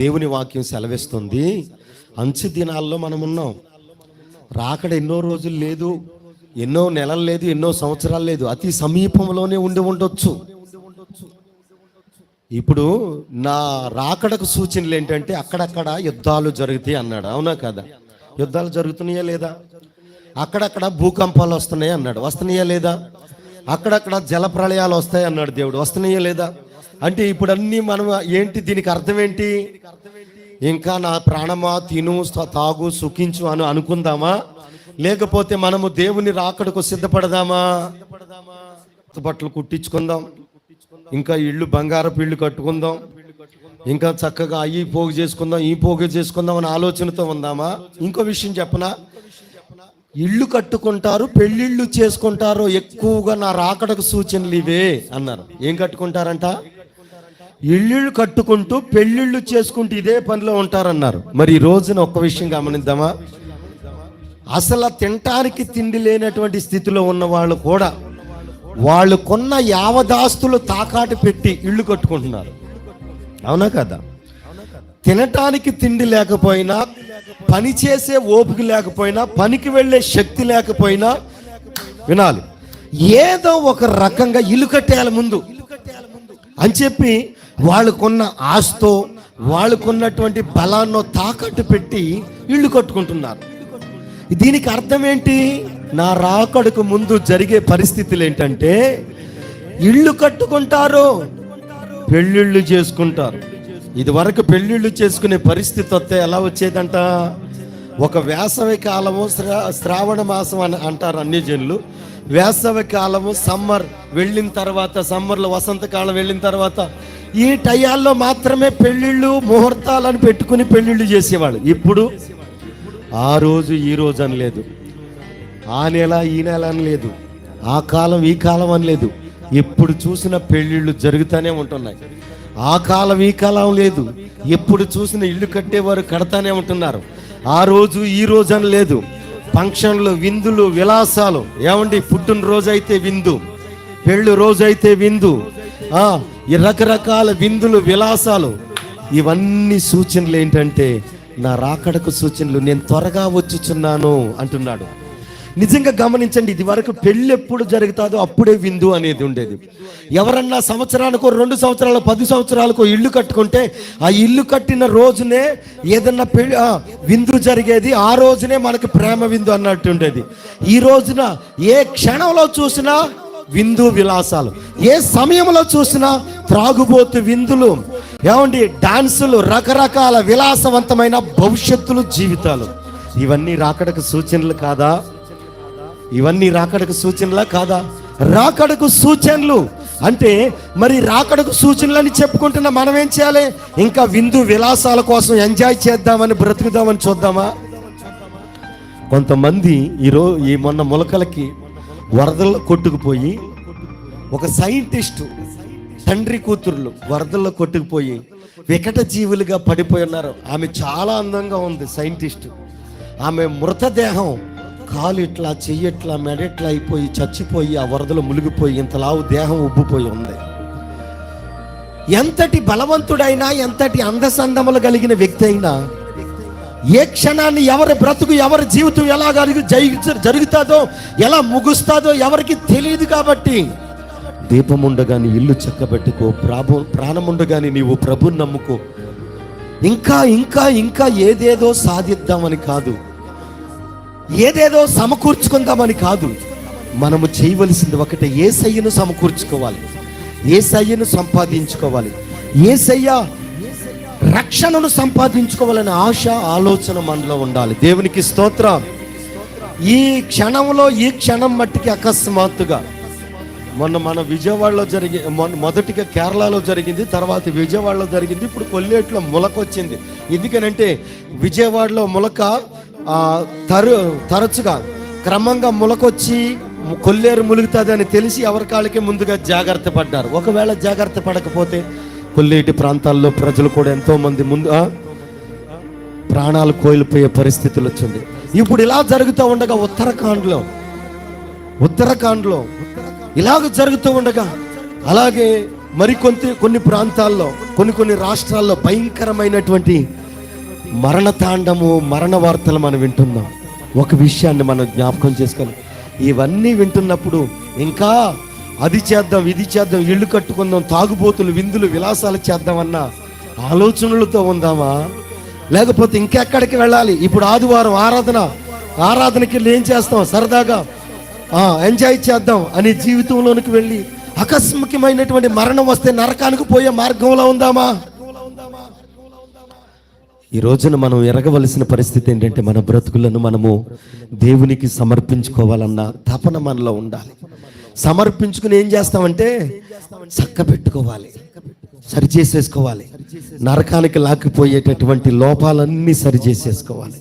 దేవుని వాక్యం సెలవిస్తుంది. అంచు దినాల్లో మనం ఉన్నాం రాకడ ఎన్నో రోజులు లేదు ఎన్నో నెలలు లేదు ఎన్నో సంవత్సరాలు లేదు. అతి సమీపంలోనే ఉండి ఉండొచ్చు. ఇప్పుడు నా రాకడకు సూచనలు ఏంటంటే అక్కడక్కడ యుద్ధాలు జరుగుతాయి అన్నాడు. అవునా కదా? యుద్ధాలు జరుగుతున్నాయా లేదా? అక్కడక్కడ భూకంపాలు వస్తున్నాయి అన్నాడు. వస్తున్నాయా లేదా? అక్కడక్కడ జల ప్రళయాలు వస్తాయి అన్నాడు దేవుడు. వస్తున్నాయా లేదా? అంటే ఇప్పుడు అన్ని మనం ఏంటి దీనికి అర్థం ఏంటి? ఇంకా నా ప్రాణమా తిను తాగు సుఖించు అని అనుకుందామా? లేకపోతే మనము దేవుని రాకడకు సిద్ధపడదామా? బట్టలు కుట్టించుకుందాం. ఇంకా ఇళ్ళు బంగారపు ఇళ్ళు కట్టుకుందాం. ఇంకా చక్కగా అయ్యి పోగు చేసుకుందాం ఈ పోగు చేసుకుందాం అనే ఆలోచనతో ఉందామా? ఇంకో విషయం చెప్పనా? ఇల్లు కట్టుకుంటారు పెళ్ళిళ్ళు చేసుకుంటారు ఎక్కువగా నా రాకడకు సూచనలు ఇవే అన్నారు. ఏం కట్టుకుంటారంట? ఇళ్ళు కట్టుకుంటూ పెళ్ళిళ్ళు చేసుకుంటూ ఇదే పనిలో ఉంటారన్నారు. మరి ఈ రోజున ఒక్క విషయం గమనిద్దామా? అసలు తినటానికి తిండి లేనటువంటి స్థితిలో ఉన్న వాళ్ళు కూడా వాళ్ళు కొన్న యావదాస్తులు తాకాటు పెట్టి ఇల్లు కట్టుకుంటున్నారు. అవునా కదా? తినటానికి తిండి లేకపోయినా పని చేసే ఓపిక లేకపోయినా పనికి వెళ్ళే శక్తి లేకపోయినా వినాలి. ఏదో ఒక రకంగా ఇల్లు కట్టేయాలి ముందు. అని చెప్పి వాళ్ళకున్న ఆస్తో వాళ్ళకున్నటువంటి బలాన్నో తాకట్టు పెట్టి ఇల్లు కట్టుకుంటున్నారు. దీనికి అర్థం ఏంటి? నా రాకడకు ముందు జరిగే పరిస్థితులు ఏంటంటే ఇల్లు కట్టుకుంటారు పెళ్ళిళ్ళు చేసుకుంటారు. ఇది వరకు పెళ్ళిళ్ళు చేసుకునే పరిస్థితి వస్తే ఎలా వచ్చేదంట? ఒక వేసవి కాలము శ్రా శ్రావణ మాసం అని అంటారు అన్ని జనులు వేసవి కాలము సమ్మర్ వెళ్ళిన తర్వాత సమ్మర్లో వసంతకాలం వెళ్ళిన తర్వాత ఈ టయాల్లో మాత్రమే పెళ్ళిళ్ళు ముహూర్తాలను పెట్టుకుని పెళ్ళిళ్ళు చేసేవాళ్ళు. ఇప్పుడు ఆ రోజు ఈ రోజు అని లేదు. ఆ నెల ఈ నెల అని లేదు. ఆ కాలం ఈ కాలం అని లేదు. ఎప్పుడు చూసిన పెళ్ళిళ్ళు జరుగుతూనే ఉంటున్నాయి. ఆ కాలం ఈ కాలం లేదు. ఎప్పుడు చూసిన ఇల్లు కట్టేవారు కడతానే ఉంటున్నారు. ఆ రోజు ఈ రోజు అని లేదు. ఫంక్షన్లు విందులు విలాసాలు. ఏమండి పుట్టిన రోజు అయితే విందు పెళ్ళి రోజు అయితే విందు ఈ రకరకాల విందులు విలాసాలు. ఇవన్నీ సూచనలు ఏంటంటే నా రాకడకు సూచనలు నేను త్వరగా వచ్చుచున్నాను అంటున్నాడు. నిజంగా గమనించండి ఇది వరకు పెళ్ళి ఎప్పుడు జరుగుతుందో అప్పుడే విందు అనేది ఉండేది. ఎవరన్నా సంవత్సరానికో రెండు సంవత్సరాలు పది సంవత్సరాలకో ఇల్లు కట్టుకుంటే ఆ ఇల్లు కట్టిన రోజునే ఏదన్నా పెళ్ళి విందు జరిగేది ఆ రోజునే మనకి ప్రేమ విందు అన్నట్టు ఉండేది. ఈ రోజున ఏ క్షణంలో చూసినా విందు విలాసాలు ఏ సమయంలో చూసినా త్రాగుబోతు విందులు ఏమండి డాన్సులు రకరకాల విలాసవంతమైన భవిష్యత్తులు జీవితాలు. ఇవన్నీ రాకడకు సూచనలు కాదా? ఇవన్నీ రాకడకు సూచనలా కాదా? రాకడకు సూచనలు. అంటే మరి రాకడకు సూచనలు అని చెప్పుకుంటున్న మనం ఏం చేయాలి? ఇంకా విందు విలాసాల కోసం ఎంజాయ్ చేద్దామని బ్రతుకుదామని చూద్దామా? కొంతమంది ఈరో ఈ మొన్న మొలకలకి వరదల్లో కొట్టుకుపోయి ఒక సైంటిస్టు తండ్రి కూతుర్లు వరదల్లో కొట్టుకుపోయి వికట జీవులుగా పడిపోయి ఉన్నారు. ఆమె చాలా అందంగా ఉంది సైంటిస్టు. ఆమె మృతదేహం కాలు ఇట్లా చెయ్యట్లా మెడట్లా అయిపోయి చచ్చిపోయి ఆ వరదలో మునిగిపోయి ఇంతలావు దేహం ఉబ్బిపోయి ఉంది. ఎంతటి బలవంతుడైనా ఎంతటి అందసందములు కలిగిన వ్యక్తి అయినా ఏ క్షణాన్ని ఎవరి బ్రతుకు ఎవరి జీవితం ఎలా జరుగు జరుగుతుందో ఎలా ముగుస్తుందో ఎవరికి తెలియదు కాబట్టి దీపముండగాని ఇల్లు చక్కబెట్టుకో ప్రాభు ప్రాణముండగాని నీవు ప్రభుని నమ్ముకో. ఇంకా ఇంకా ఇంకా ఏదేదో సాధిద్దామని కాదు. ఏదేదో సమకూర్చుకుందామని కాదు. మనము చేయవలసింది ఒకటే ఏ సయ్యను సమకూర్చుకోవాలి. ఏ సయ్యను సంపాదించుకోవాలి. ఏ సయ్య రక్షణను సంపాదించుకోవాలనే ఆశ ఆలోచన మనలో ఉండాలి. దేవునికి స్తోత్రం. ఈ క్షణంలో ఈ క్షణం మట్టికి అకస్మాత్తుగా మొన్న మన విజయవాడలో జరిగి మొన్న మొదటిగా కేరళలో జరిగింది తర్వాత విజయవాడలో జరిగింది ఇప్పుడు కొల్లేట్లో మొలక వచ్చింది ఎందుకనంటే విజయవాడలో మొలక తరు తరచుగా క్రమంగా మొలకొచ్చి కొల్లేరు ములుగుతుంది అని తెలిసి ఎవరి కాళ్ళకి ముందుగా జాగ్రత్త పడ్డారు. ఒకవేళ జాగ్రత్త పడకపోతే కొల్లేటి ప్రాంతాల్లో ప్రజలు కూడా ఎంతోమంది ముందు ప్రాణాలు కోల్పోయే పరిస్థితులు వచ్చింది. ఇప్పుడు ఇలా జరుగుతూ ఉండగా ఉత్తరాఖండ్లో ఉత్తరాఖండ్లో ఇలాగ జరుగుతూ ఉండగా అలాగే మరికొంత కొన్ని ప్రాంతాల్లో కొన్ని కొన్ని రాష్ట్రాల్లో భయంకరమైనటువంటి మరణతాండము మరణ వార్తలు మనం వింటున్నాం. ఒక విషయాన్ని మనం జ్ఞాపకం చేసుకోవాలి. ఇవన్నీ వింటున్నప్పుడు ఇంకా అది చేద్దాం ఇది చేద్దాం ఇల్లు కట్టుకుందాం తాగుబోతులు విందులు విలాసాలు చేద్దామన్న ఆలోచనలతో ఉందామా? లేకపోతే ఇంకెక్కడికి వెళ్ళాలి? ఇప్పుడు ఆదివారం ఆరాధన ఆరాధనకి ఏం చేస్తాం? సరదాగా ఎంజాయ్ చేద్దాం అనే జీవితంలోనికి వెళ్ళి ఆకస్మికమైనటువంటి మరణం వస్తే నరకానికి పోయే మార్గంలో ఉందామా? ఈ రోజున మనం ఎరగవలసిన పరిస్థితి ఏంటంటే మన బ్రతుకులను మనము దేవునికి సమర్పించుకోవాలన్న తపన మనలో ఉండాలి. సమర్పించుకుని ఏం చేస్తామంటే చక్క పెట్టుకోవాలి సరి చేసేసుకోవాలి నరకానికి లాక్కిపోయేటటువంటి లోపాలన్నీ సరి చేసేసుకోవాలి